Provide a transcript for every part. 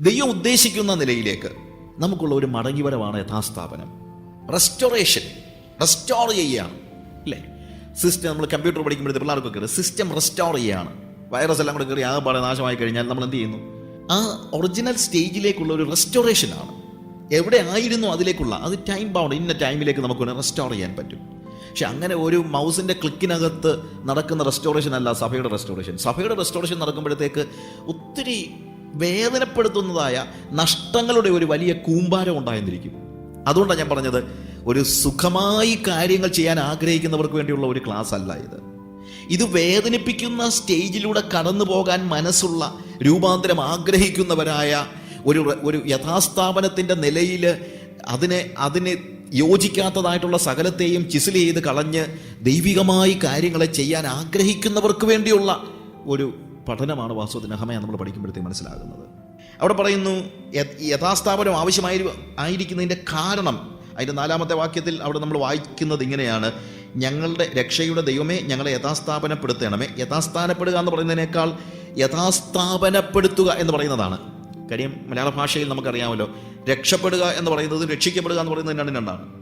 ദൈവം ഉദ്ദേശിക്കുന്ന നിലയിലേക്ക് നമുക്കുള്ള ഒരു മടങ്ങിവരവാണ് യഥാസ്ഥാപനം. റെസ്റ്റോറേഷൻ റെസ്റ്റോർ ചെയ്യുകയാണ് അല്ലേ? സിസ്റ്റം നമ്മൾ കമ്പ്യൂട്ടർ പഠിക്കുമ്പോഴത്തെ പിള്ളേർക്കൊക്കെ സിസ്റ്റം റെസ്റ്റോർ ചെയ്യുകയാണ് വൈറസ് എല്ലാം കൂടെ കയറി ആകെപ്പാടെ നാശമായി കഴിഞ്ഞാൽ നമ്മൾ എന്ത് ചെയ്യുന്നു? ആ ഒറിജിനൽ സ്റ്റേജിലേക്കുള്ള ഒരു റെസ്റ്റോറേഷൻ ആണ്. എവിടെ ആയിരുന്നു അതിലേക്കുള്ള? അത് ടൈം ബൗണ്ട് ഇന്ന ടൈമിലേക്ക് നമുക്ക് റെസ്റ്റോർ ചെയ്യാൻ പറ്റും. പക്ഷെ അങ്ങനെ ഒരു മൗസിന്റെ ക്ലിക്കിനകത്ത് നടക്കുന്ന റെസ്റ്റോറേഷൻ അല്ല സഭയുടെ റെസ്റ്റോറേഷൻ സഭയുടെ റെസ്റ്റോറേഷൻ നടക്കുമ്പോഴത്തേക്ക് ഒത്തിരി വേദനപ്പെടുത്തുന്നതായ നഷ്ടങ്ങളുടെ ഒരു വലിയ കൂമ്പാരം ഉണ്ടായിരുന്നിരിക്കും അതുകൊണ്ടാണ് ഞാൻ പറഞ്ഞത് ഒരു സുഖമായി കാര്യങ്ങൾ ചെയ്യാൻ ആഗ്രഹിക്കുന്നവർക്ക് വേണ്ടിയുള്ള ഒരു ക്ലാസ് അല്ല ഇത്. ഇത് വേദനിപ്പിക്കുന്ന സ്റ്റേജിലൂടെ കടന്നു പോകാൻ മനസ്സുള്ള രൂപാന്തരം ആഗ്രഹിക്കുന്നവരായ ഒരു ഒരു യഥാസ്ഥാപനത്തിന്റെ നിലയിൽ അതിനെ അതിനെ യോജിക്കാത്തതായിട്ടുള്ള സകലത്തെയും ചിസിൽ ചെയ്ത് കളഞ്ഞ് ദൈവികമായി കാര്യങ്ങളെ ചെയ്യാൻ ആഗ്രഹിക്കുന്നവർക്ക് വേണ്ടിയുള്ള ഒരു പഠനമാണ് വാസ്തുവിന് അഹമയ നമ്മൾ പഠിക്കുമ്പോഴത്തേക്ക് മനസ്സിലാകുന്നത്. അവിടെ പറയുന്നു യഥാസ്ഥാപനം ആവശ്യമായി ആയിരിക്കുന്നതിന്റെ കാരണം അതിന്റെ നാലാമത്തെ വാക്യത്തിൽ അവിടെ നമ്മൾ വായിക്കുന്നത് ഇങ്ങനെയാണ് ഞങ്ങളുടെ രക്ഷയുടെ ദൈവമേ ഞങ്ങളെ യഥാസ്ഥാപനപ്പെടുത്തണമേ. യഥാസ്ഥാനപ്പെടുക എന്ന് പറയുന്നതിനേക്കാൾ യഥാസ്ഥാപനപ്പെടുത്തുക എന്ന് പറയുന്നതാണ്. കാര്യം മലയാള ഭാഷയിൽ നമുക്കറിയാമല്ലോ രക്ഷപ്പെടുക എന്ന് പറയുന്നത് രക്ഷിക്കപ്പെടുക എന്ന് പറയുന്നത് രണ്ടും രണ്ടാണ്.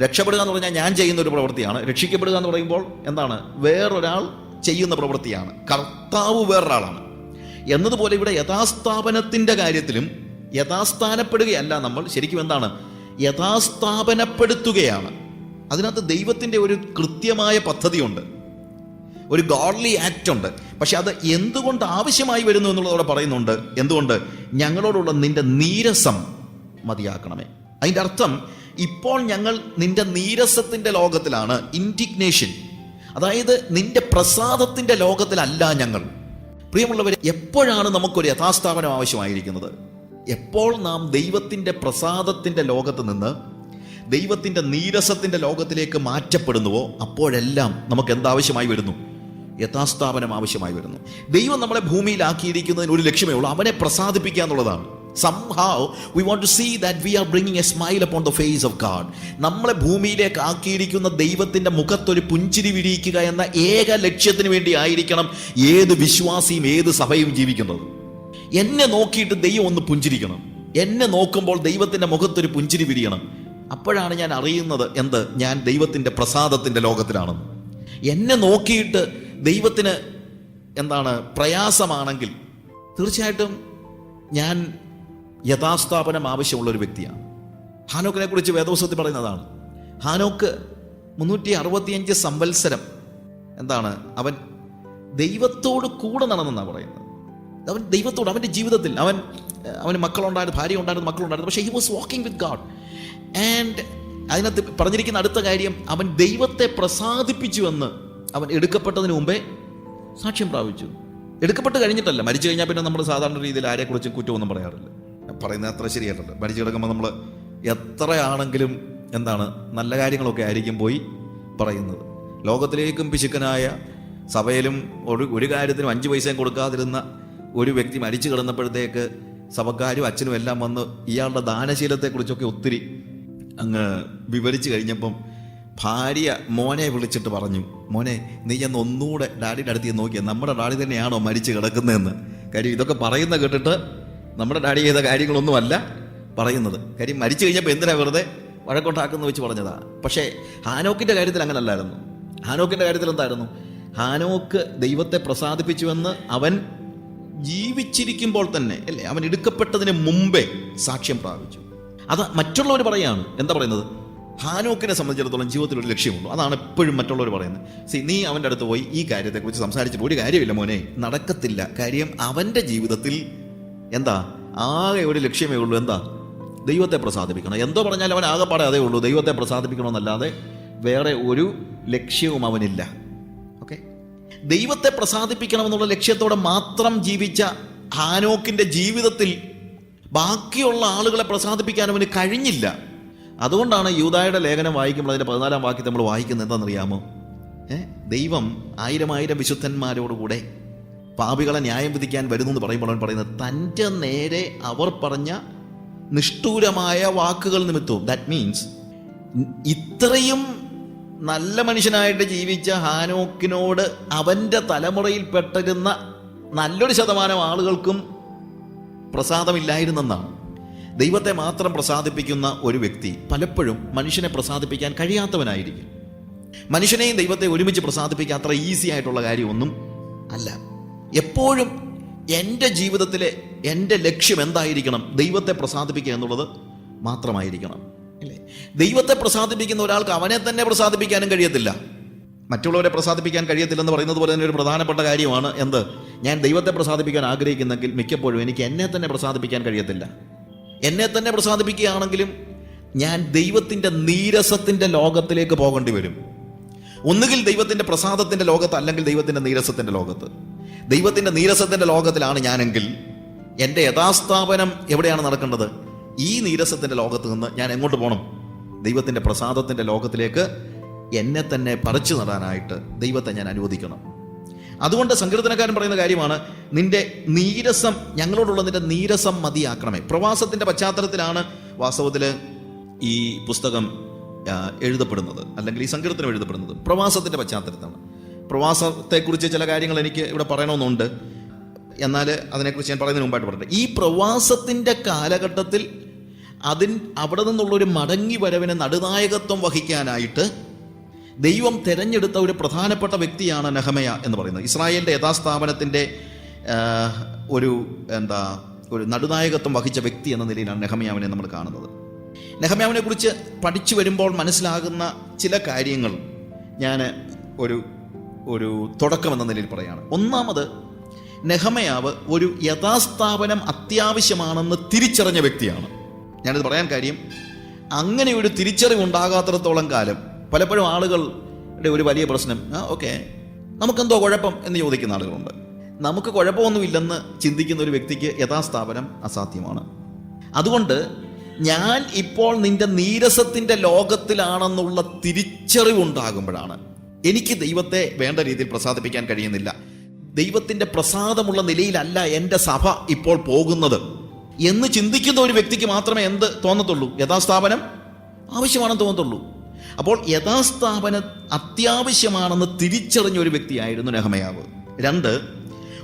രക്ഷപ്പെടുക എന്ന് പറഞ്ഞാൽ ഞാൻ ചെയ്യുന്ന ഒരു പ്രവൃത്തിയാണ്. രക്ഷിക്കപ്പെടുക എന്ന് പറയുമ്പോൾ എന്താണ്? വേറൊരാൾ ചെയ്യുന്ന പ്രവൃത്തിയാണ്. കർത്താവ് വേറൊരാളാണ്. എന്നതുപോലെ ഇവിടെ യഥാസ്ഥാപനത്തിന്റെ കാര്യത്തിലും യഥാസ്ഥാനപ്പെടുകയല്ല നമ്മൾ. ശരിക്കും എന്താണ്? യഥാസ്ഥാപനപ്പെടുത്തുകയാണ്. അതിനകത്ത് ദൈവത്തിന്റെ ഒരു കൃത്യമായ പദ്ധതിയുണ്ട്. ഒരു ഗോഡ്ലി ആക്ട് ഉണ്ട്. പക്ഷെ അത് എന്തുകൊണ്ട് ആവശ്യമായി വരുന്നു എന്നുള്ളത് അവിടെ പറയുന്നുണ്ട്. എന്തുകൊണ്ട്? ഞങ്ങളോടുള്ള നിന്റെ നീരസം മതിയാക്കണമേ. അതിന്റെ അർത്ഥം ഇപ്പോൾ ഞങ്ങൾ നിന്റെ നീരസത്തിന്റെ ലോകത്തിലാണ്. ഇൻഡിഗ്നേഷൻ അതായത് നിന്റെ പ്രസാദത്തിന്റെ ലോകത്തിലല്ല ഞങ്ങൾ. പ്രിയമുള്ളവർ എപ്പോഴാണ് നമുക്കൊരു യഥാസ്ഥാപനം ആവശ്യമായിരിക്കുന്നത്? എപ്പോൾ നാം ദൈവത്തിന്റെ പ്രസാദത്തിന്റെ ലോകത്ത് നിന്ന് ദൈവത്തിന്റെ നീരസത്തിന്റെ ലോകത്തിലേക്ക് മാറ്റപ്പെടുന്നുവോ അപ്പോഴെല്ലാം നമുക്ക് എന്താവശ്യമായി വരുന്നു? യഥാസ്ഥാപനം ആവശ്യമായി വരുന്നു. ദൈവം നമ്മളെ ഭൂമിയിലാക്കിയിരിക്കുന്നതിന് ഒരു ലക്ഷ്യമേ ഉള്ളൂ. അവനെ പ്രസാദിപ്പിക്കുക എന്നുള്ളതാണ്. Somehow we want to see that we are bringing a smile upon the face of God നമ്മളെ ഭൂമിയിലേക്ക് ആക്കിയിരിക്കുന്ന ദൈവത്തിന്റെ മുഖത്തൊരു പുഞ്ചിരി വിരിയിക്കുക എന്ന ഏക ലക്ഷ്യത്തിന് വേണ്ടി ആയിരിക്കണം ഏത് വിശ്വാസിയും ഏത് സഭയും ജീവിക്കുന്നത്. എന്നെ നോക്കിയിട്ട് ദൈവം ഒന്ന് പുഞ്ചിരിക്കണം. എന്നെ നോക്കുമ്പോൾ ദൈവത്തിന്റെ മുഖത്തൊരു പുഞ്ചിരി വിരിയണം. അപ്പോഴാണ് ഞാൻ അറിയുന്നത് എന്ത്? ഞാൻ ദൈവത്തിന്റെ പ്രസാദത്തിന്റെ ലോകത്തിലാണെന്ന് എന്നെ നോക്കിയിട്ട് ദൈവത്തിന് എന്താണ് പ്രയാസമാണെങ്കിൽ തീർച്ചയായിട്ടും ഞാൻ യഥാസ്ഥാപനം ആവശ്യമുള്ള ഒരു വ്യക്തിയാണ്. ഹാനോക്കിനെ കുറിച്ച് വേദോത്സവത്തിൽ പറയുന്നതാണ്. ഹാനോക്ക് മുന്നൂറ്റി അറുപത്തിയഞ്ച് സംവത്സരം എന്താണ്? അവൻ ദൈവത്തോട് കൂടെ നടന്നെന്നാണ് പറയുന്നത്. അവൻ ദൈവത്തോട് അവന്റെ ജീവിതത്തിൽ അവൻ അവന് മക്കളുണ്ടായിരുന്നു ഭാര്യ ഉണ്ടായിരുന്നു മക്കളുണ്ടായിരുന്നു പക്ഷേ he was walking with God and അതിനകത്ത് പറഞ്ഞിരിക്കുന്ന അടുത്ത കാര്യം അവൻ ദൈവത്തെ പ്രസാദിപ്പിച്ചുവെന്ന് അവൻ എടുക്കപ്പെട്ടതിന് മുമ്പേ സാക്ഷ്യം പ്രാപിച്ചു. എടുക്കപ്പെട്ട് കഴിഞ്ഞിട്ടല്ല മരിച്ചു കഴിഞ്ഞാൽ പിന്നെ നമ്മൾ സാധാരണ രീതിയിൽ ആരെക്കുറിച്ചും കുറ്റമൊന്നും പറയാറില്ല. പറയുന്നത് അത്ര ശരിയായിട്ടുണ്ട്. മരിച്ചു കിടക്കുമ്പോൾ നമ്മൾ എത്രയാണെങ്കിലും എന്താണ് നല്ല കാര്യങ്ങളൊക്കെ ആയിരിക്കും പോയി പറയുന്നത്. ലോകത്തിലേക്കും പിശുക്കനായ സഭയിലും ഒരു ഒരു കാര്യത്തിനും അഞ്ച് പൈസയും കൊടുക്കാതിരുന്ന ഒരു വ്യക്തി മരിച്ചു കിടന്നപ്പോഴത്തേക്ക് സഭക്കാരും അച്ഛനും എല്ലാം വന്ന് ഇയാളുടെ ദാനശീലത്തെക്കുറിച്ചൊക്കെ ഒത്തിരി അങ്ങ് വിവരിച്ചു കഴിഞ്ഞപ്പം ഭാര്യ മോനെ വിളിച്ചിട്ട് പറഞ്ഞു മോനെ നീ എന്ന് ഒന്നുകൂടെ ഡാഡിയുടെ അടുത്ത് നോക്കിയാൽ നമ്മുടെ ഡാഡി തന്നെയാണോ മരിച്ചു കിടക്കുന്നതെന്ന്? കാര്യം ഇതൊക്കെ പറയുന്ന കേട്ടിട്ട് നമ്മുടെ ഡാഡി ചെയ്ത കാര്യങ്ങളൊന്നുമല്ല പറയുന്നത്. കാര്യം മരിച്ചു കഴിഞ്ഞപ്പോൾ എന്തിനാ വെറുതെ വഴക്കൊണ്ടാക്കുന്ന വെച്ച് പറഞ്ഞതാ? പക്ഷേ ഹാനോക്കിന്റെ കാര്യത്തിൽ അങ്ങനല്ലായിരുന്നു. ഹാനോക്കിന്റെ കാര്യത്തിൽ എന്തായിരുന്നു? ഹാനോക്ക് ദൈവത്തെ പ്രസാദിപ്പിച്ചുവെന്ന് അവൻ ജീവിച്ചിരിക്കുമ്പോൾ തന്നെ അല്ലേ? അവൻ എടുക്കപ്പെട്ടതിന് മുമ്പേ സാക്ഷ്യം പ്രാപിച്ചു. അത് മറ്റുള്ളവർ പറയാണ്. എന്താ പറയുന്നത്? ഹാനോക്കിനെ സംബന്ധിച്ചിടത്തോളം ജീവിതത്തിൽ ഒരു ലക്ഷ്യമുള്ളൂ അതാണ് എപ്പോഴും മറ്റുള്ളവർ പറയുന്നത്. സി നീ അവന്റെ അടുത്ത് പോയി ഈ കാര്യത്തെക്കുറിച്ച് സംസാരിച്ചിട്ട് ഒരു കാര്യമില്ല മോനെ. നടക്കത്തില്ല. കാര്യം അവന്റെ ജീവിതത്തിൽ എന്താ? ആകെ ഒരു ലക്ഷ്യമേ ഉള്ളൂ. എന്താ? ദൈവത്തെ പ്രസാദിപ്പിക്കണം. എന്തോ പറഞ്ഞാലും അവൻ ആകെപ്പാടെ അതേ ഉള്ളൂ. ദൈവത്തെ പ്രസാദിപ്പിക്കണമെന്നല്ലാതെ വേറെ ഒരു ലക്ഷ്യവും അവനില്ല. ഓക്കെ? ദൈവത്തെ പ്രസാദിപ്പിക്കണമെന്നുള്ള ലക്ഷ്യത്തോടെ മാത്രം ജീവിച്ച ഹാനോക്കിന്റെ ജീവിതത്തിൽ ബാക്കിയുള്ള ആളുകളെ പ്രസാദിപ്പിക്കാൻ അവന് കഴിഞ്ഞില്ല. അതുകൊണ്ടാണ് യൂതായുടെ ലേഖനം വായിക്കുമ്പോൾ അതിന്റെ പതിനാലാം വാക്യം നമ്മൾ വായിക്കുന്നത് എന്താണെന്നറിയാമോ? ദൈവം ആയിരം ആയിരം വിശുദ്ധന്മാരോടുകൂടെ പാപികളെ ന്യായം വിധിക്കാൻ വരുന്നു എന്ന് പറയുമ്പോൾ അവൻ പറയുന്നത് തന്റെ നേരെ അവർ പറഞ്ഞ നിഷ്ഠൂരമായ വാക്കുകൾ നിമിത്തവും ദാറ്റ് മീൻസ് ഇത്രയും നല്ല മനുഷ്യനായിട്ട് ജീവിച്ച ഹാനോക്കിനോട് അവന്റെ തലമുറയിൽപ്പെട്ടിരുന്ന നല്ലൊരു ശതമാനം ആളുകൾക്കും പ്രസാദമില്ലായിരുന്നെന്നാണ്. ദൈവത്തെ മാത്രം പ്രസാദിപ്പിക്കുന്ന ഒരു വ്യക്തി പലപ്പോഴും മനുഷ്യനെ പ്രസാദിപ്പിക്കാൻ കഴിയാത്തവനായിരിക്കും. മനുഷ്യനെയും ദൈവത്തെ ഒരുമിച്ച് പ്രസാദിപ്പിക്കാൻ അത്ര ഈസി ആയിട്ടുള്ള കാര്യമൊന്നും അല്ല. എപ്പോഴും എന്റെ ജീവിതത്തിലെ എന്റെ ലക്ഷ്യം എന്തായിരിക്കണം? ദൈവത്തെ പ്രസാദിപ്പിക്കുക എന്നുള്ളത് മാത്രമായിരിക്കണം. അല്ലേ? ദൈവത്തെ പ്രസാദിപ്പിക്കുന്ന ഒരാൾക്ക് അവനെ തന്നെ പ്രസാദിപ്പിക്കാനും കഴിയത്തില്ല. മറ്റുള്ളവരെ പ്രസാദിപ്പിക്കാൻ കഴിയത്തില്ലെന്ന് പറയുന്നത് പോലെ തന്നെ ഒരു പ്രധാനപ്പെട്ട കാര്യമാണ് എന്ത്? ഞാൻ ദൈവത്തെ പ്രസാദിപ്പിക്കാൻ ആഗ്രഹിക്കുന്നെങ്കിൽ മിക്കപ്പോഴും എനിക്ക് എന്നെ തന്നെ പ്രസാദിപ്പിക്കാൻ കഴിയത്തില്ല. എന്നെ തന്നെ പ്രസാദിപ്പിക്കുകയാണെങ്കിലും ഞാൻ ദൈവത്തിന്റെ നീരസത്തിന്റെ ലോകത്തിലേക്ക് പോകേണ്ടി വരും. ഒന്നുകിൽ ദൈവത്തിന്റെ പ്രസാദത്തിന്റെ ലോകത്ത് അല്ലെങ്കിൽ ദൈവത്തിന്റെ നീരസത്തിന്റെ ലോകത്ത്. ദൈവത്തിന്റെ നീരസത്തിന്റെ ലോകത്തിലാണ് ഞാനെങ്കിൽ എന്റെ യഥാസ്ഥാപനം എവിടെയാണ് നടക്കേണ്ടത്? ഈ നീരസത്തിന്റെ ലോകത്ത് നിന്ന് ഞാൻ എങ്ങോട്ട് പോകണം ദൈവത്തിന്റെ പ്രസാദത്തിന്റെ ലോകത്തിലേക്ക് എന്നെ തന്നെ പറിച്ചു നടാനായിട്ട് ദൈവത്തെ ഞാൻ അനുവദിക്കണം. അതുകൊണ്ട് സങ്കീർത്തനക്കാരൻ പറയുന്ന കാര്യമാണ് നിന്റെ നീരസം ഞങ്ങളോടുള്ള നിന്റെ നീരസം മതിയാക്കണമേ. പ്രവാസത്തിന്റെ പശ്ചാത്തലത്തിലാണ് വാസ്തവത്തിൽ ഈ പുസ്തകം എഴുതപ്പെടുന്നത്. അല്ലെങ്കിൽ ഈ സങ്കീർത്തനം എഴുതപ്പെടുന്നത്. പ്രവാസത്തിന്റെ പശ്ചാത്തലത്താണ് പ്രവാസത്തെക്കുറിച്ച് ചില കാര്യങ്ങൾ എനിക്ക് ഇവിടെ പറയണമെന്നുണ്ട്. എന്നാൽ അതിനെക്കുറിച്ച് ഞാൻ പറയുന്നതിന് മുമ്പായിട്ട് പറയട്ടെ. ഈ പ്രവാസത്തിന്റെ കാലഘട്ടത്തിൽ അതിൻ അവിടെ നിന്നുള്ളൊരു മടങ്ങി വരവിന് നടുനായകത്വം വഹിക്കാനായിട്ട് ദൈവം തിരഞ്ഞെടുത്ത ഒരു പ്രധാനപ്പെട്ട വ്യക്തിയാണ് നെഹമയ എന്ന് പറയുന്നത്. ഇസ്രായേലിന്റെ യഥാസ്ഥാപനത്തിന്റെ ഒരു എന്താ ഒരു നടുനായകത്വം വഹിച്ച വ്യക്തി എന്ന നിലയിലാണ് നെഹമയാവിനെ നമ്മൾ കാണുന്നത്. നെഹമയാവിനെ കുറിച്ച് പഠിച്ചു വരുമ്പോൾ മനസ്സിലാകുന്ന ചില കാര്യങ്ങൾ ഞാൻ ഒരു ഒരു തുടക്കം എന്ന നിലയിൽ പറയുകയാണ് ഒന്നാമത് നെഹമയാവ് ഒരു യഥാസ്ഥാപനം അത്യാവശ്യമാണെന്ന് തിരിച്ചറിഞ്ഞ വ്യക്തിയാണ്. ഞാനിത് പറയാൻ കാര്യം അങ്ങനെ ഒരു തിരിച്ചറിവ് ഉണ്ടാകാത്തിടത്തോളം കാലം പലപ്പോഴും ആളുകളുടെ ഒരു വലിയ പ്രശ്നം ആ ഓക്കെ നമുക്കെന്തോ കുഴപ്പം എന്ന് ചോദിക്കുന്ന ആളുകളുണ്ട്. നമുക്ക് കുഴപ്പമൊന്നുമില്ലെന്ന് ചിന്തിക്കുന്ന ഒരു വ്യക്തിക്ക് യഥാസ്ഥാപനം അസാധ്യമാണ്. അതുകൊണ്ട് ഞാൻ ഇപ്പോൾ നിന്റെ നീരസത്തിന്റെ ലോകത്തിലാണെന്നുള്ള തിരിച്ചറിവുണ്ടാകുമ്പോഴാണ് എനിക്ക് ദൈവത്തെ വേണ്ട രീതിയിൽ പ്രസാദിപ്പിക്കാൻ കഴിയുന്നില്ല. ദൈവത്തിന്റെ പ്രസാദമുള്ള നിലയിലല്ല എന്റെ സഭ ഇപ്പോൾ പോകുന്നത്. എന്ന് ചിന്തിക്കുന്ന ഒരു വ്യക്തിക്ക് മാത്രമേ എന്ത് തോന്നത്തുള്ളൂ? യഥാസ്ഥാപനം ആവശ്യമാണെന്ന് തോന്നത്തുള്ളൂ. അപ്പോൾ യഥാസ്ഥാപനം അത്യാവശ്യമാണെന്ന് തിരിച്ചറിഞ്ഞ ഒരു വ്യക്തിയായിരുന്നു നെഹമയാവ്. രണ്ട്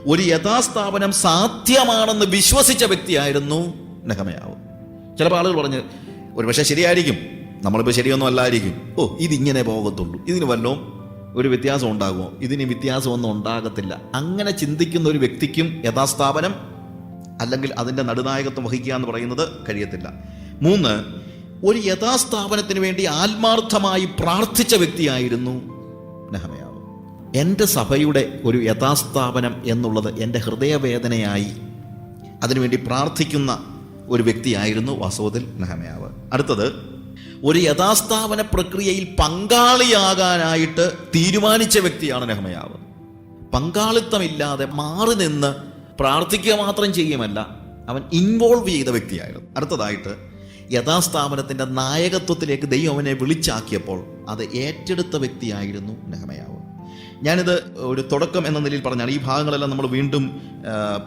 ഒരു യഥാസ്ഥാപനം സാധ്യമാണെന്ന് വിശ്വസിച്ച വ്യക്തിയായിരുന്നു നെഹമയാവ്. ചിലപ്പോൾ ആളുകൾ പറഞ്ഞ് ഒരുപക്ഷെ ശരിയായിരിക്കും. നമ്മളിപ്പോൾ ശരിയൊന്നും അല്ലായിരിക്കും. ഓ ഇതിങ്ങനെ പോകത്തുള്ളൂ. ഇതിന് വല്ലതും ഒരു വ്യത്യാസം ഉണ്ടാകുമോ? ഇതിന് വ്യത്യാസമൊന്നും ഉണ്ടാകത്തില്ല. അങ്ങനെ ചിന്തിക്കുന്ന ഒരു വ്യക്തിക്കും യഥാസ്ഥാപനം അല്ലെങ്കിൽ അതിന്റെ നടുനായകത്വം വഹിക്കുക എന്ന് പറയുന്നത് കഴിയത്തില്ല. മൂന്ന് ഒരു യഥാസ്ഥാപനത്തിന് വേണ്ടി ആത്മാർത്ഥമായി പ്രാർത്ഥിച്ച വ്യക്തിയായിരുന്നു നെഹമയാവ്. എന്റെ സഭയുടെ ഒരു യഥാസ്ഥാപനം എന്നുള്ളത് എന്റെ ഹൃദയവേദനയായി അതിനുവേണ്ടി പ്രാർത്ഥിക്കുന്ന ഒരു വ്യക്തിയായിരുന്നു വാസ്തവത്തിൽ നെഹമയാവ്. അടുത്തത് ഒരു യഥാസ്ഥാപന പ്രക്രിയയിൽ പങ്കാളിയാകാനായിട്ട് തീരുമാനിച്ച വ്യക്തിയാണ് നെഹമയാവ്. പങ്കാളിത്തമില്ലാതെ മാറി നിന്ന് പ്രാർത്ഥിക്കുക മാത്രം ചെയ്യുമല്ല അവൻ ഇൻവോൾവ് ചെയ്ത വ്യക്തിയായിരുന്നു. അടുത്തതായിട്ട് യഥാസ്ഥാപനത്തിന്റെ നായകത്വത്തിലേക്ക് ദൈവം അവനെ വിളിച്ചാക്കിയപ്പോൾ അത് ഏറ്റെടുത്ത വ്യക്തിയായിരുന്നു നെഹമയാവ്. ഞാനിത് ഒരു തുടക്കം എന്ന നിലയിൽ പറഞ്ഞാൽ ഈ ഭാഗങ്ങളെല്ലാം നമ്മൾ വീണ്ടും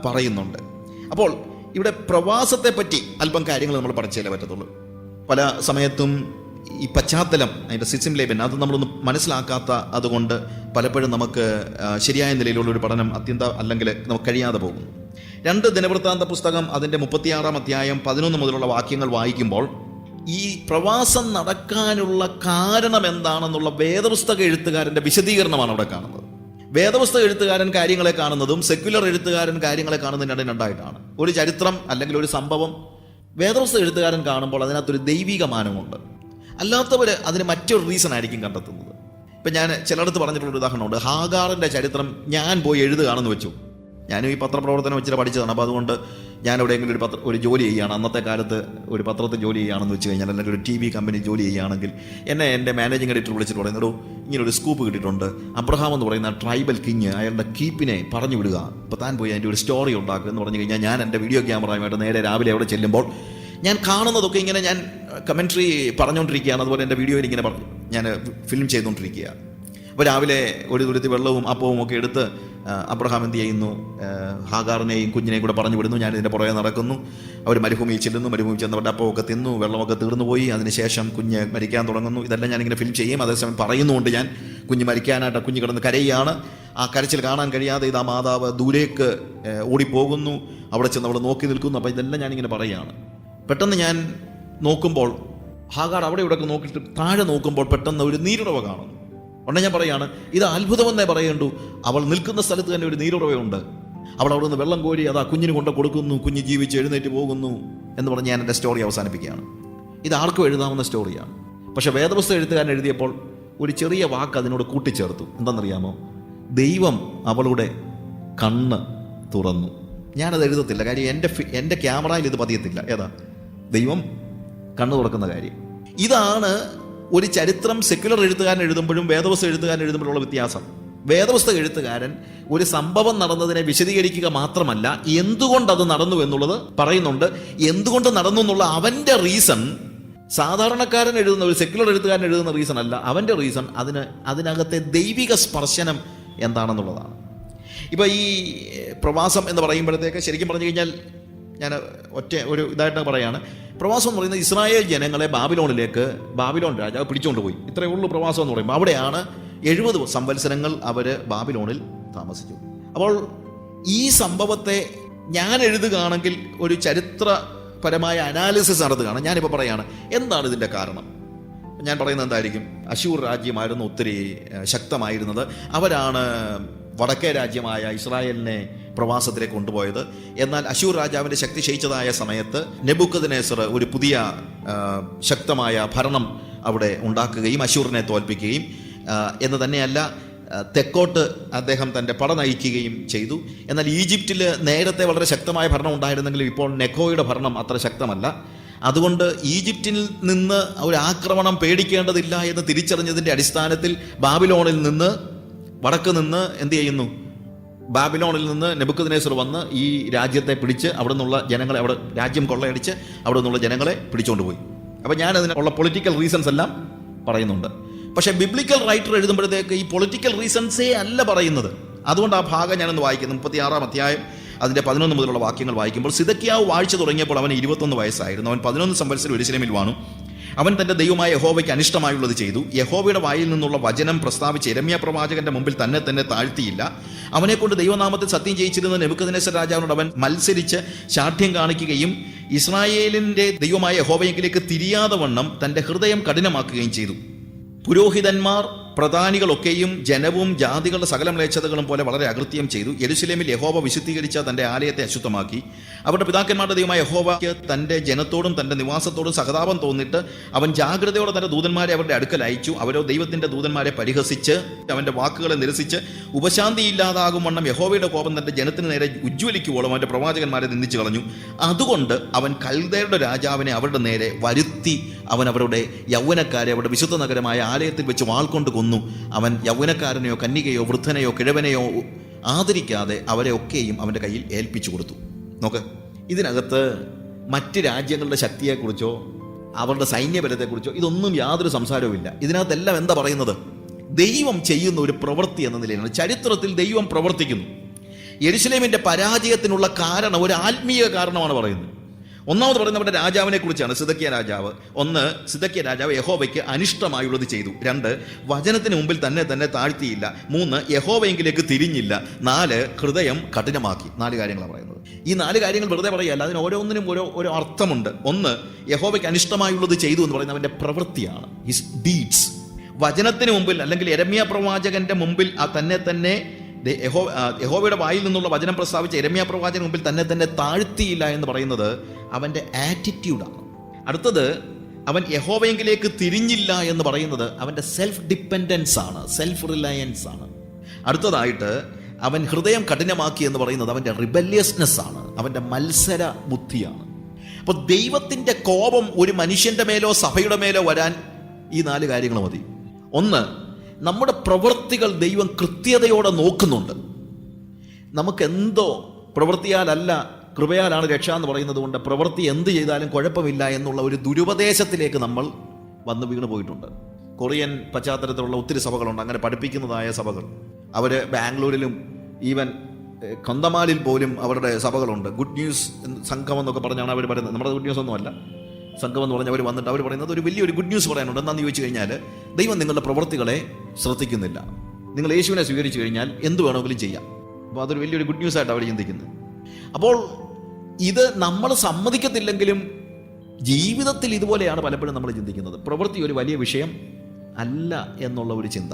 പറയുന്നുണ്ട്. അപ്പോൾ ഇവിടെ പ്രവാസത്തെ പറ്റി അല്പം കാര്യങ്ങൾ നമ്മൾ പഠിച്ചേലേ പറ്റത്തുള്ളൂ. പല സമയത്തും ഈ പശ്ചാത്തലം അതിന്റെ സിസിം ലേബൻ അത് നമ്മളൊന്ന് മനസ്സിലാക്കാത്ത അതുകൊണ്ട് പലപ്പോഴും നമുക്ക് ശരിയായ നിലയിലുള്ള ഒരു പഠനം അത്യന്ത അല്ലെങ്കിൽ നമുക്ക് കഴിയാതെ പോകും രണ്ട് ദിനവൃത്താന്ത പുസ്തകം അതിന്റെ മുപ്പത്തിയാറാം അധ്യായം പതിനൊന്ന് മുതലുള്ള വാക്യങ്ങൾ വായിക്കുമ്പോൾ ഈ പ്രവാസം നടക്കാനുള്ള കാരണം എന്താണെന്നുള്ള വേദപുസ്തക എഴുത്തുകാരന്റെ വിശദീകരണമാണ് അവിടെ കാണുന്നത്. വേദപുസ്തക എഴുത്തുകാരൻ കാര്യങ്ങളെ കാണുന്നതും സെക്യുലർ എഴുത്തുകാരൻ കാര്യങ്ങളെ കാണുന്നതിന് രണ്ടും രണ്ടായിട്ടാണ്. ഒരു ചരിത്രം അല്ലെങ്കിൽ ഒരു സംഭവം വേദപുസ്തക എഴുത്തുകാരൻ കാണുമ്പോൾ അതിനകത്തൊരു ദൈവിക മാനമുണ്ട്. അല്ലാത്തവർ അതിന് മറ്റൊരു റീസൺ ആയിരിക്കും കണ്ടെത്തുന്നത്. ഇപ്പം ഞാൻ ചിലയിടത്ത് പറഞ്ഞിട്ടുള്ള ഉദാഹരണമുണ്ട്. ഹാഗാറിന്റെ ചരിത്രം ഞാൻ പോയി എഴുതുകയാണെന്ന് വെച്ചു. ഞാനും ഈ പത്രപ്രവർത്തനം വെച്ചിട്ട് പഠിച്ചതാണ്. അപ്പോൾ അതുകൊണ്ട് ഞാൻ എവിടെയെങ്കിലും ഒരു പത്ര ഒരു ജോലി ചെയ്യുകയാണ്. അന്നത്തെ കാലത്ത് ഒരു പത്രത്തിൽ ജോലി ചെയ്യുകയാണെന്ന് വെച്ച് കഴിഞ്ഞാൽ അല്ലെങ്കിൽ ഒരു ടി വി കമ്പനി ജോലി ചെയ്യുകയാണെങ്കിൽ എന്നെ എന്റെ മാനേജിംഗ് എഡിറ്റർ വിളിച്ചിട്ട് പറയുന്നത് ഇങ്ങനൊരു സ്കൂപ്പ് കിട്ടിയിട്ടുണ്ട്. അബ്രഹാം എന്ന് പറയുന്ന ട്രൈബൽ കിങ് അയാളുടെ കീപ്പിനെ പറഞ്ഞു വിടുക. അപ്പോൾ താൻ പോയി അതിന്റെ ഒരു സ്റ്റോറി ഉണ്ടാക്കുക എന്ന് പറഞ്ഞു കഴിഞ്ഞാൽ ഞാൻ എന്റെ വീഡിയോ ക്യാമറയുമായിട്ട് നേരെ രാവിലെ അവിടെ ചെല്ലുമ്പോൾ ഞാൻ കാണുന്നതൊക്കെ ഇങ്ങനെ ഞാൻ കമൻട്രി പറഞ്ഞുകൊണ്ടിരിക്കുകയാണ്. അതുപോലെ എന്റെ വീഡിയോയിൽ ഇങ്ങനെ പറഞ്ഞു. ഞാൻ ഫിലിം ചെയ്തുകൊണ്ടിരിക്കുക അപ്പോൾ രാവിലെ ഒരു തുരുത്തി വെള്ളവും അപ്പവും ഒക്കെ എടുത്ത് അബ്രഹാം എന്ത് ചെയ്യുന്നു? ഹാഗാറിനെയും കുഞ്ഞിനെയും കൂടെ പറഞ്ഞു വിടുന്നു. ഞാൻ ഇതിന്റെ പുറകെ നടക്കുന്നു. അവർ മരുഭൂമിയിൽ ചെല്ലുന്നു. മരുഭൂമിയിൽ ചെന്നവരുടെ അപ്പമൊക്കെ തിന്നു. വെള്ളമൊക്കെ തീർന്നു പോയി. അതിനുശേഷം കുഞ്ഞ് മരിക്കാൻ തുടങ്ങുന്നു. ഇതെല്ലാം ഞാനിങ്ങനെ ഫിലിം ചെയ്യും. അതേസമയം പറയുന്നുകൊണ്ട് ഞാൻ. കുഞ്ഞ് മരിക്കാനായിട്ട് കുഞ്ഞ് കിടന്ന് കരയുകയാണ്. ആ കരച്ചിൽ കാണാൻ കഴിയാതെ ഇത് ആ മാതാവ് ദൂരേക്ക് ഓടിപ്പോകുന്നു. അവിടെ ചെന്ന് അവിടെ നോക്കി നിൽക്കുന്നു. അപ്പോൾ ഇതെല്ലാം ഞാനിങ്ങനെ പറയുകയാണ്. പെട്ടെന്ന് ഞാൻ നോക്കുമ്പോൾ ഹാഗാർ അവിടെ ഇവിടെ നോക്കിയിട്ട് താഴെ നോക്കുമ്പോൾ പെട്ടെന്ന് ഒരു നീരുറവ കാണുന്നു. ഉടനെ ഞാൻ പറയാണ് ഇത് അത്ഭുതമെന്നേ പറയേണ്ടു. അവൾ നിൽക്കുന്ന സ്ഥലത്ത് തന്നെ ഒരു നീരുറവയുണ്ട്. അവൾ അവിടെ നിന്ന് വെള്ളം കോരി അതാ കുഞ്ഞിന് കൊണ്ട് കൊടുക്കുന്നു കുഞ്ഞ് ജീവിച്ച് എഴുന്നേറ്റ് പോകുന്നു എന്ന് പറഞ്ഞ് ഞാൻ എന്റെ സ്റ്റോറി അവസാനിപ്പിക്കുകയാണ്. ഇത് ആർക്കും എഴുതാവുന്ന സ്റ്റോറിയാണ്. പക്ഷേ വേദപുസ്തകം എഴുത്തുകാരൻ എഴുതിയപ്പോൾ ഒരു ചെറിയ വാക്ക് അതിനോട് കൂട്ടിച്ചേർത്തു. എന്താണെന്നറിയാമോ ദൈവം അവളുടെ കണ്ണ് തുറന്നു. ഞാനത് എഴുതത്തില്ല. കാര്യം എന്റെ എന്റെ ക്യാമറയിൽ ഇത് പതിയത്തില്ല. ഏതാ? ദൈവം കണ്ണു തുറക്കുന്ന കാര്യം. ഇതാണ് ഒരു ചരിത്രം സെക്യുലർ എഴുത്തുകാരൻ എഴുതുമ്പോഴും വേദപുസ്തകം എഴുത്തുകാരൻ എഴുതുമ്പോഴുള്ള വ്യത്യാസം. വേദപുസ്തക എഴുത്തുകാരൻ ഒരു സംഭവം നടന്നതിനെ വിശദീകരിക്കുക മാത്രമല്ല എന്തുകൊണ്ട് അത് നടന്നു എന്നുള്ളത് പറയുന്നുണ്ട്. എന്തുകൊണ്ട് നടന്നു എന്നുള്ള അവന്റെ റീസൺ സാധാരണക്കാരൻ എഴുതുന്ന ഒരു സെക്യുലർ എഴുത്തുകാരൻ എഴുതുന്ന റീസൺ അല്ല. അവന്റെ റീസൺ അതിന് അതിനകത്തെ ദൈവിക സ്പർശനം എന്താണെന്നുള്ളതാണ്. ഇപ്പൊ ഈ പ്രവാസം എന്ന് പറയുമ്പോഴത്തേക്ക് ശരിക്കും പറഞ്ഞു കഴിഞ്ഞാൽ ഞാൻ ഒറ്റ ഒരു ഇതായിട്ട് പറയാണ്. പ്രവാസം എന്ന് പറയുന്നത് ഇസ്രായേൽ ജനങ്ങളെ ബാബിലോണിലേക്ക് ബാബിലോൺ രാജാവ് പിടിച്ചുകൊണ്ട് പോയി. ഇത്രയേ ഉള്ളൂ പ്രവാസം എന്ന് പറയുമ്പോൾ. അവിടെയാണ് എഴുപത് സംവത്സരങ്ങൾ അവർ ബാബിലോണിൽ താമസിച്ചു. അപ്പോൾ ഈ സംഭവത്തെ ഞാൻ എഴുതുകയാണെങ്കിൽ ഒരു ചരിത്രപരമായ അനാലിസിസ് നടത്തുകയാണ്. ഞാനിപ്പോൾ പറയാണ് എന്താണ് ഇതിന്റെ കാരണം? ഞാൻ പറയുന്നത് എന്തായിരിക്കും? അശൂർ രാജ്യമായിരുന്നു ഒത്തിരി ശക്തമായിരുന്നത്. അവരാണ് വടക്കേ രാജ്യമായ ഇസ്രായേലിനെ പ്രവാസത്തിലേക്ക് കൊണ്ടുപോയത്. എന്നാൽ അശൂർ രാജാവിന്റെ ശക്തി ക്ഷയിച്ചതായ സമയത്ത് നെബുക്കദ്നേസർ ഒരു പുതിയ ശക്തമായ ഭരണം അവിടെ ഉണ്ടാക്കുകയും അശൂറിനെ തോൽപ്പിക്കുകയും എന്ന് തന്നെയല്ല തെക്കോട്ട് അദ്ദേഹം തന്റെ പട നയിക്കുകയും ചെയ്തു. എന്നാൽ ഈജിപ്തിൽ നേരത്തെ വളരെ ശക്തമായ ഭരണം ഉണ്ടായിരുന്നെങ്കിലും ഇപ്പോൾ നെക്കോയുടെ ഭരണം അത്ര ശക്തമല്ല. അതുകൊണ്ട് ഈജിപ്തിൽ നിന്ന് ഒരു ആക്രമണം പേടിക്കേണ്ടതില്ല എന്ന് തിരിച്ചറിഞ്ഞതിന്റെ അടിസ്ഥാനത്തിൽ ബാബിലോണിൽ നിന്ന് വടക്ക് നിന്ന് എന്ത് ചെയ്യുന്നു? ബാബിലോണിൽ നിന്ന് നെബുക്കദ്നേസർ വന്ന് ഈ രാജ്യത്തെ പിടിച്ച് അവിടെ നിന്നുള്ള ജനങ്ങളെ അവിടെ രാജ്യം കൊള്ളയടിച്ച് അവിടെ നിന്നുള്ള ജനങ്ങളെ പിടിച്ചുകൊണ്ട് പോയി. അപ്പോൾ ഞാൻ അതിനുള്ള പൊളിറ്റിക്കൽ റീസൺസ് എല്ലാം പറയുന്നുണ്ട്. പക്ഷേ ബിബ്ലിക്കൽ റൈറ്റർ എഴുതുമ്പോഴത്തേക്ക് ഈ പൊളിറ്റിക്കൽ റീസൺസേ അല്ല പറയുന്നത്. അതുകൊണ്ട് ആ ഭാഗം ഞാനൊന്ന് വായിക്കുന്നു. മുപ്പത്തി ആറാം അധ്യായം അതിന്റെ പതിനൊന്ന് മുതലുള്ള വാക്യങ്ങൾ വായിക്കുമ്പോൾ സിതക്കിയാവ് വാഴ്ച തുടങ്ങിയപ്പോൾ അവൻ ഇരുപത്തൊന്ന് വയസ്സായിരുന്നു. അവൻ പതിനൊന്ന് സംവത്സരം ഒരു സിനിമയിൽ വാണു. അവൻ തന്റെ ദൈവമായ യഹോവയ്ക്ക് അനിഷ്ടമായുള്ളത് ചെയ്തു. യഹോവയുടെ വായിൽ നിന്നുള്ള വചനം പ്രസ്താവിച്ച് രമ്യ പ്രവാചകന്റെ മുമ്പിൽ തന്നെ തന്നെ താഴ്ത്തിയില്ല. അവനെ കൊണ്ട് ദൈവനാമത്തിൽ സത്യം ചെയ്യിച്ചിരുന്ന നെബുക്കദിനേശ്വര രാജാവിനോട് അവൻ മത്സരിച്ച് ശാഠ്യം കാണിക്കുകയും ഇസ്രായേലിന്റെ ദൈവമായ യഹോവയെങ്കിലേക്ക് തിരിയാതെ വണ്ണം തന്റെ ഹൃദയം കഠിനമാക്കുകയും ചെയ്തു. പുരോഹിതന്മാർ പ്രധാനികളൊക്കെയും ജനവും ജാതികളുടെ സകല മ്ലേച്ഛതകളും പോലെ വളരെ അകൃത്യം ചെയ്തു. യരുസലേമിൽ യഹോവ വിശുദ്ധീകരിച്ച തന്റെ ആലയത്തെ അശുദ്ധമാക്കി. അവരുടെ പിതാക്കന്മാരുടെ ദൈവമായ യഹോവയ്ക്ക് തന്റെ ജനത്തോടും തന്റെ നിവാസത്തോടും സഹതാപം തോന്നിട്ട് അവൻ ജാഗ്രതയോടെ തന്റെ ദൂതന്മാരെ അവരുടെ അടുക്കൽ അയച്ചു. അവരോ ദൈവത്തിന്റെ ദൂതന്മാരെ പരിഹസിച്ച് അവന്റെ വാക്കുകളെ നിരസിച്ച് ഉപശാന്തി ഇല്ലാതാകും വണ്ണം യഹോവയുടെ കോപം തന്റെ ജനത്തിന് നേരെ ഉജ്ജ്വലിക്കുവോളം അവന്റെ പ്രവാചകന്മാരെ നിന്ദിച്ചു കളഞ്ഞു. അതുകൊണ്ട് അവൻ കൽദയുടെ രാജാവിനെ അവരുടെ നേരെ വരുത്തി അവൻ അവരുടെ യൗവനക്കാരെ അവരുടെ വിശുദ്ധ നഗരമായ ആലയത്തിൽ വെച്ച് വാൾ കൊണ്ട് കൊന്നു. അവൻ യൗവനക്കാരനെയോ കന്യകയോ വൃദ്ധനെയോ കിഴവനെയോ ആദരിക്കാതെ അവരെ ഒക്കെയും അവന്റെ കയ്യിൽ ഏൽപ്പിച്ചു കൊടുത്തു. നോക്ക് ഇതിനകത്ത് മറ്റ് രാജ്യങ്ങളുടെ ശക്തിയെക്കുറിച്ചോ അവരുടെ സൈന്യബലത്തെക്കുറിച്ചോ ഇതൊന്നും യാതൊരു സംസാരവുമില്ല ഇതിനകത്തെല്ലാം എന്താ പറയുന്നത്? ദൈവം ചെയ്യുന്ന ഒരു പ്രവൃത്തി എന്ന നിലയിലാണ്. ചരിത്രത്തിൽ ദൈവം പ്രവർത്തിക്കുന്നു. യെരുശലേമിന്റെ പരാജയത്തിനുള്ള കാരണം ഒരു ആത്മീയ കാരണമാണ് പറയുന്നത്. ഒന്നാമത് പറയുന്നത് നമ്മുടെ രാജാവിനെ കുറിച്ചാണ് സിതക്കിയ രാജാവ്. ഒന്ന് സിതക്കിയ രാജാവ് യഹോവയ്ക്ക് അനിഷ്ടമായുള്ളത് ചെയ്തു. രണ്ട് വചനത്തിന് മുമ്പിൽ തന്നെ തന്നെ താഴ്ത്തിയില്ല. മൂന്ന് യഹോവയെങ്കിലേക്ക് തിരിഞ്ഞില്ല. നാല് ഹൃദയം കഠിനമാക്കി. നാല് കാര്യങ്ങളാണ് പറയുന്നത്. ഈ നാല് കാര്യങ്ങൾ വെറുതെ പറയല്ല അതിന് ഓരോന്നിനും ഓരോ ഓരോ അർത്ഥമുണ്ട്. ഒന്ന് യഹോവയ്ക്ക് അനിഷ്ടമായുള്ളത് ചെയ്തു എന്ന് പറയുന്നത് അവന്റെ പ്രവൃത്തിയാണ് ഹിസ് ഡീഡ്സ് വചനത്തിന് മുമ്പിൽ അല്ലെങ്കിൽ എരമ്യ പ്രവാചകന്റെ മുമ്പിൽ ആ തന്നെ തന്നെ യഹോ യഹോവയുടെ വായിൽ നിന്നുള്ള വചനം പ്രസ്താവിച്ച എരമ്യ പ്രവാചകന് മുമ്പിൽ തന്നെ തന്നെ താഴ്ത്തിയില്ല എന്ന് പറയുന്നത് അവന്റെ ആറ്റിറ്റ്യൂഡാണ് അടുത്തത് അവൻ യഹോവയെങ്കിലേക്ക് തിരിഞ്ഞില്ല എന്ന് പറയുന്നത് അവന്റെ സെൽഫ് ഡിപ്പെൻഡൻസ് ആണ് സെൽഫ് റിലയൻസ് ആണ്. അടുത്തതായിട്ട് അവൻ ഹൃദയം കഠിനമാക്കി എന്ന് പറയുന്നത് അവന്റെ റിബല്യസ്നെസ് ആണ് അവന്റെ മത്സര ബുദ്ധിയാണ്. അപ്പോൾ ദൈവത്തിന്റെ കോപം ഒരു മനുഷ്യന്റെ മേലോ സഭയുടെ മേലോ വരാൻ ഈ നാല് കാര്യങ്ങൾ മതി. ഒന്ന് നമ്മുടെ പ്രവൃത്തികൾ ദൈവം കൃത്യതയോടെ നോക്കുന്നുണ്ട്. നമുക്കെന്തോ പ്രവൃത്തിയാലല്ല കൃപയാലാണ് രക്ഷ എന്ന് പറയുന്നത് കൊണ്ട് പ്രവൃത്തി എന്ത് ചെയ്താലും കുഴപ്പമില്ല എന്നുള്ള ഒരു ദുരുപദേശത്തിലേക്ക് നമ്മൾ വന്ന് വീണ് പോയിട്ടുണ്ട്. കൊറിയൻ പശ്ചാത്തലത്തിലുള്ള ഒത്തിരി സഭകളുണ്ട്. അങ്ങനെ പഠിപ്പിക്കുന്നതായ സഭകൾ. അവർ ബാംഗ്ലൂരിലും ഈവൻ കന്തമാലിൽ പോലും അവരുടെ സഭകളുണ്ട്. ഗുഡ് ന്യൂസ് സംഘം എന്നൊക്കെ പറഞ്ഞാണ് അവർ പറയുന്നത്. നമ്മുടെ ഗുഡ് ന്യൂസ് ഒന്നുമല്ല. സംഘം എന്ന് പറഞ്ഞ് അവർ വന്നിട്ട് അവർ പറയുന്നത് ഒരു വലിയൊരു ഗുഡ് ന്യൂസ് പറയാനുണ്ട്. എന്താണെന്ന് ചോദിച്ചു കഴിഞ്ഞാൽ ദൈവം നിങ്ങളുടെ പ്രവൃത്തികളെ ശ്രദ്ധിക്കുന്നില്ല. നിങ്ങൾ യേശുവിനെ സ്വീകരിച്ചു കഴിഞ്ഞാൽ എന്ത് വേണമെങ്കിലും ചെയ്യാം. അപ്പോൾ അതൊരു വലിയൊരു ഗുഡ് ന്യൂസ് ആയിട്ട് അവർ ചിന്തിക്കുന്നത്. അപ്പോൾ ഇത് നമ്മൾ സമ്മതിക്കത്തില്ലെങ്കിലും ജീവിതത്തിൽ ഇതുപോലെയാണ് പലപ്പോഴും നമ്മൾ ചിന്തിക്കുന്നത്. പ്രവൃത്തി ഒരു വലിയ വിഷയം അല്ല എന്നുള്ള ഒരു ചിന്ത.